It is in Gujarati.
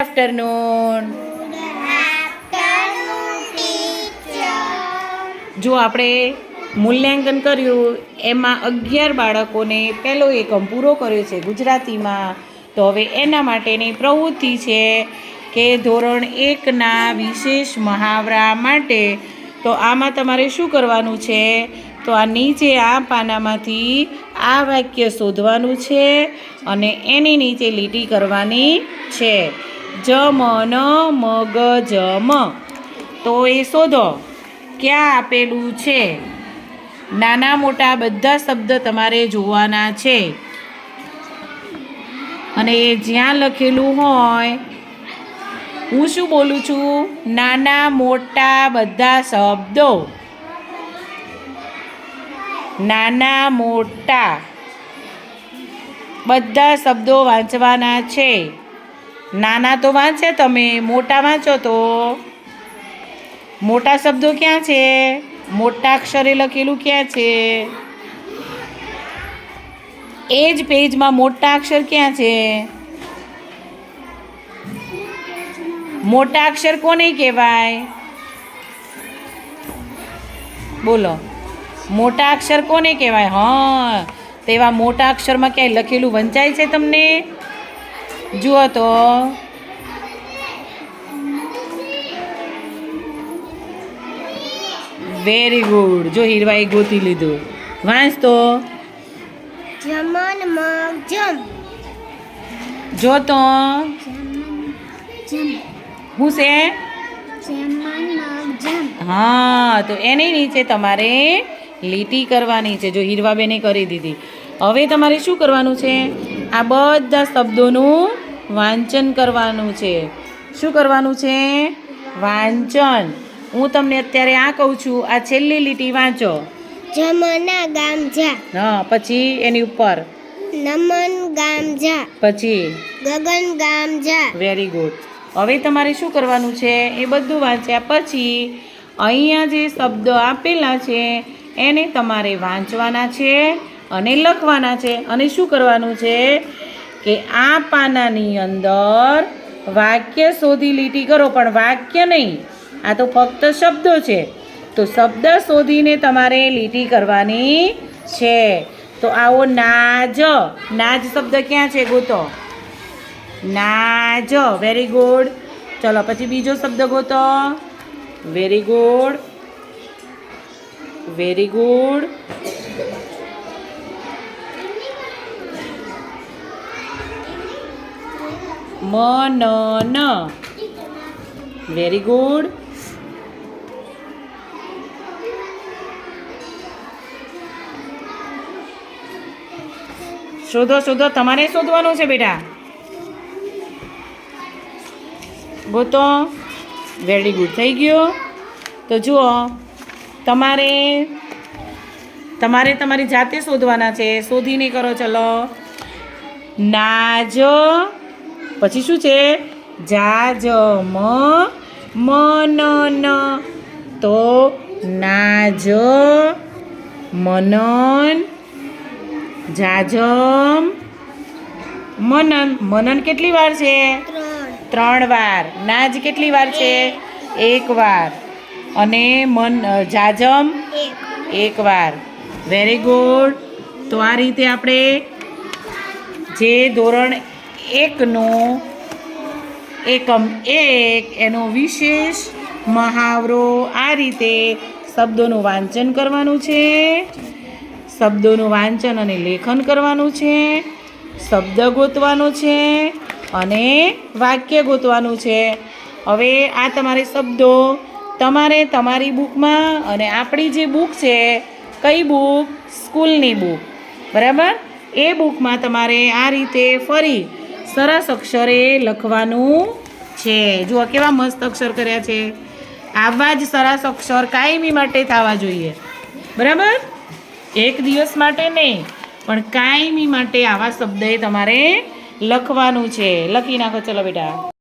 આફ્ટરનૂન જો આપણે મૂલ્યાંકન કર્યું, એમાં અગિયાર બાળકોને પહેલો એકમ પૂરો કર્યો છે ગુજરાતીમાં. તો હવે એના માટેની પ્રવૃત્તિ છે કે ધોરણ એકના વિશેષ મહાવરા માટે. તો આમાં તમારે શું કરવાનું છે? તો આ નીચે આ પાનામાંથી આ વાક્ય શોધવાનું છે અને એની નીચે લીટી કરવાની છે. જમ ન મગ જમ. તો એ શોધો, ક્યાં આપેલું છે? નાના મોટા બધા શબ્દ તમારે જોવાના છે. અને એ જ્યાં લખેલું હોય, હું શું બોલું છું? નાના મોટા બધા શબ્દો. નાના મોટા બધા શબ્દો વાંચવાના છે. નાના તો વાંચે, તમે મોટા વાંચો તો. મોટા શબ્દો ક્યાં છે? મોટા અક્ષરે લખેલું ક્યાં છે? એ જ પેજમાં મોટા અક્ષર ક્યાં છે? મોટા અક્ષર કોને કહેવાય? બોલો. મોટા અક્ષર કોને કહેવાય? હા તેવા મોટા અક્ષરમાં ક્યાંય લખેલું વંચાય છે તમને? જુઓ તો. વેરી ગુડ જો હીરવાએ ગોતી લીધું. વાંચ તો. જમન મગ જમ. જો તો. હું છે? હા તો એની નીચે તમારે લીટી કરવાની છે જો હીરવાબેને કરી દીધી. હવે તમારે શું કરવાનું છે? આ બધા શબ્દોનું વાંચન કરવાનું છે. શું કરવાનું છે? વાંચન. હું તમને અત્યારે આ કહું છું આ છેલ્લી લીટી વાંચો. જમના ગામ જા. હા પછી એની ઉપર. નમન ગામ જા. પછી. ગગન ગામ જા. Very good. હવે તમારે શું કરવાનું છે? એ બધું વાંચ્યા પછી અહીંયા જે શબ્દ આપેલા છે એને તમારે વાંચવાના છે. અને લખવાના છે. અને શું કરવાનું છે? કે આ પાનાની અંદર વાક્ય શોધી લીટી કરો, પણ વાક્ય નહીં. આ તો ફક્ત શબ્દો છે. તો શબ્દ શોધીને તમારે લીટી કરવાની છે. તો આવો નાજ. નાજ શબ્દ ક્યાં છે ગોતો? નાજ. વેરી ગુડ ચલો, પછી બીજો શબ્દ ગોતો. Very good very good Manan. Very good શોધો શોધો. તમારે શોધવાનું છે, બેટા? ગોતો વેરી ગુડ થઈ ગયો. તો જુઓ, તમારે તમારે તમારી જાતે શોધવાના છે. શોધીને કરો, ચલો. નાજ પછી શું છે? જાજ મ મનન. તો નાજ મનન. જાજમ મનન. મનન કેટલી વાર છે? ત્રણ વાર. નાજ કેટલી વાર છે? એક વાર. અને મન જાજમ? એક વાર. વેરી ગુડ તો આ રીતે આપણે જે ધોરણ એકનું એકમ એક, એનો વિશેષ મહાવરો આ રીતે શબ્દોનું વાંચન કરવાનું છે. શબ્દોનું વાંચન અને લેખન કરવાનું છે. શબ્દ ગોતવાનો છે અને વાક્ય ગોતવાનું છે. હવે આ તમારે શબ્દો તમારે તમારી બુકમાં અને આપણી જે બુક છે, કઈ બુક? સ્કૂલની બુક. બરાબર? એ બુકમાં તમારે આ રીતે ફરી સરસ અક્ષરે લખવાનું છે. જુઓ કેવા મસ્ત અક્ષર કર્યા છે. આવા જ સરસ અક્ષર કાયમી માટે થવા જોઈએ. બરાબર? એક દિવસ માટે નહીં, પણ કાયમી માટે આવા શબ્દ તમારે લખવાનું છે. લખી નાખો, ચલો બેટા.